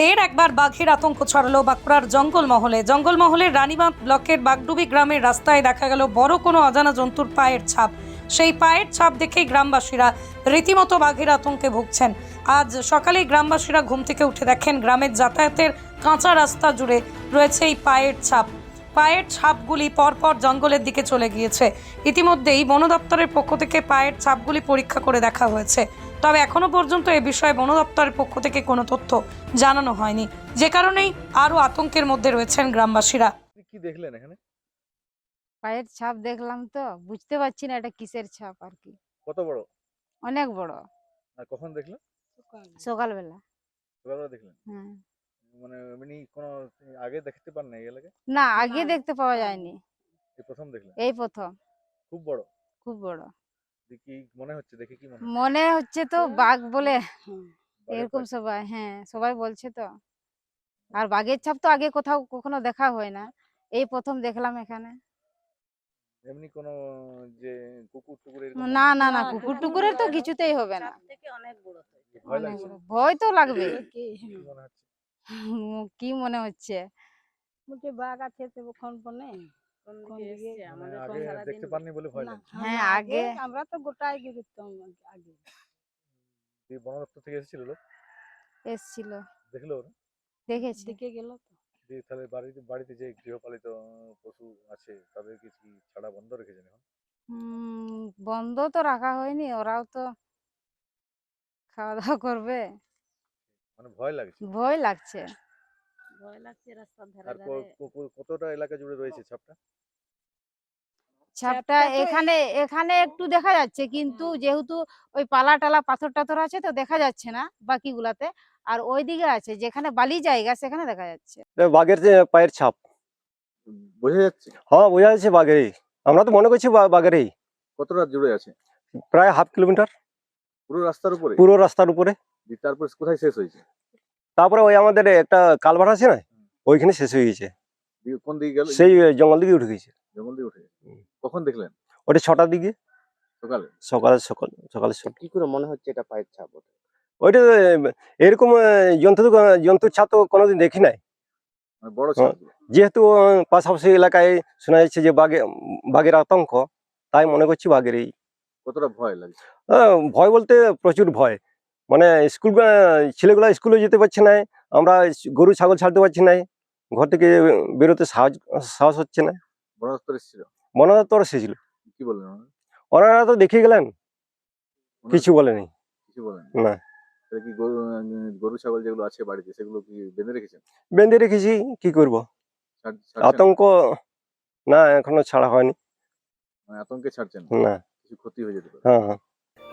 ফের একবার বাঘের আতঙ্ক ছড়ালো বাঁকুড়ার জঙ্গলমহলে। জঙ্গলমহলের রানীবাঁধ ব্লকের বাগডুবি গ্রামের রাস্তায় দেখা গেল বড় কোনো অজানা জন্তুর পায়ের ছাপ। সেই পায়ের ছাপ দেখেই গ্রামবাসীরা রীতিমতো বাঘের আতঙ্কে ভুগছেন। আজ সকালেই গ্রামবাসীরা ঘুম থেকে উঠে দেখেন গ্রামের যাতায়াতের কাঁচা রাস্তা জুড়ে রয়েছে এই পায়ের ছাপ। পায়ের ছাপগুলি পরপর জঙ্গলের দিকে চলে গিয়েছে। ইতিমধ্যেই বন দপ্তরের পক্ষ থেকে পায়ের ছাপগুলি পরীক্ষা করে দেখা হয়েছে। তবে এখনও পর্যন্ত এ বিষয়ে বন দপ্তরের পক্ষ থেকে কোনো তথ্য জানানো হয়নি। যে কারণেই আরও আতঙ্কের মধ্যে রয়েছেন গ্রামবাসীরা। কি দেখলেন এখানে? পায়ের ছাপ দেখলাম তো বুঝতে পারছি না এটা কিসের ছাপ আর কি। কত বড়? অনেক বড়। আর কখন দেখলেন? সকালবেলা। সকালবেলা দেখলেন? হ্যাঁ। মানে এমনি কোনো আগে দেখতে পান না এই এলাকায়? না আগে দেখতে পাওয়া যায়নি। এই প্রথম দেখলেন? এই প্রথম। খুব বড়? খুব বড়। মনে হচ্ছে দেখে কি মনে হচ্ছে? মনে হচ্ছে তো বাঘ বলে। এরকম সবাই হ্যাঁ সবাই বলছে তো। আর বাঘের ছাপ তো আগে কোথাও কখনো দেখা হয় না। এই প্রথম দেখলাম এখানে। এমনি কোনো যে কুকুর টুকুর এরকম না না না কুকুর টুকুরের তো কিছুতেই হবে না। ভয় তো লাগবে। কি? মনে হচ্ছে? কি মনে হচ্ছে? বাঘ আছে তো কোন দিকে আগে দেখতে পাননি বলে ভয় না, লাগছে। হ্যাঁ, আগে- আমরা তো গোটাই গিরতাম আগে। বন দপ্তর থেকে এসেছিল লোক? এসছিল। দেখল দেখেছি। দিকে গেল তো। তাহলে বাড়িতে বাড়িতে যে গৃহপালিত পশু আছে তাদেরকে কি ছাড়া বন্ধ রেখেছেন এখন? বন্ধ তো রাখা হয়নি ওরাও তো খাওয়া দাওয়া করবে। মানে ভয় লাগছে? ভয় লাগছে। ভয় লাগছে রাস্তার ধারে আর কতটা এলাকা জুড়ে রয়েছে ছাপটা? ছাপটা এখানে এখানে একটু দেখা যাচ্ছে কিন্তু যেহেতু ওই পালা টালা পাথর টাথর আছে তো দেখা যাচ্ছে না বাকিগুলাতে। আর ওই দিকে আছে যেখানে বালি জায়গা সেখানে দেখা যাচ্ছে। বাঘের যে পায়ের ছাপ। বোঝা যাচ্ছে? হ্যাঁ বোঝা যাচ্ছে বাঘেরই। আমরা তো মনে করছি বা- বাঘেরই। কতটা জুড়ে আছে? প্রায় হাফ কিলোমিটার। পুরো রাস্তার উপরে? পুরো রাস্তার উপরে। তারপর কোথায় শেষ হয়েছে? তারপরে ওই আমাদের একটা কালভার আছে না ওইখানে শেষ হয়ে গেছে। কোন দিকে গেল? সেই জঙ্গল দিকে উঠে গেছে। জঙ্গল দিয়ে উঠে। কখন দেখলেন? ওটা ছটার দিকে। সকালে? সকালে সকাল সকালে ছটা। কি করে মনে হচ্ছে এটা পায়ের ছাপ? ওইটা এরকম আহ, জন্তু জন্তুর ছাপ তো কোনোদিন দেখি নাই। মানে বড়। যেহেতু পাশাপাশি এলাকায় শোনা যাচ্ছে যে বাঘে বাঘের আতঙ্ক তাই মনে করছি বাঘের এই কতটা ভয় লাগে ভয় বলতে প্রচুর ভয়। মানে স্কুল ছেলেগুলো স্কুলে যেতে পারছে না আমরা গরু ছাগল ছাড়তে পারছি না ঘর থেকে বেরোতে সাহস সাহস হচ্ছে না। বন দপ্তর এসেছিল? কি বললেন ওনারা? তো দেখে গেলেন। কিছু বলেনি। কিছু বলেন? না। কি গরু গরু ছাগল যেগুলো আছে বাড়িতে সেগুলো কি বেঁধে রেখেছেন? বেঁধে রেখেছি কি করব? আতঙ্ক না এখনও ছাড়া হয়নি। মানে আতঙ্কে ছাড়ছেন? না? না। কিছু ক্ষতি হয়ে যেতে পারে? হ্যাঁ হ্যাঁ।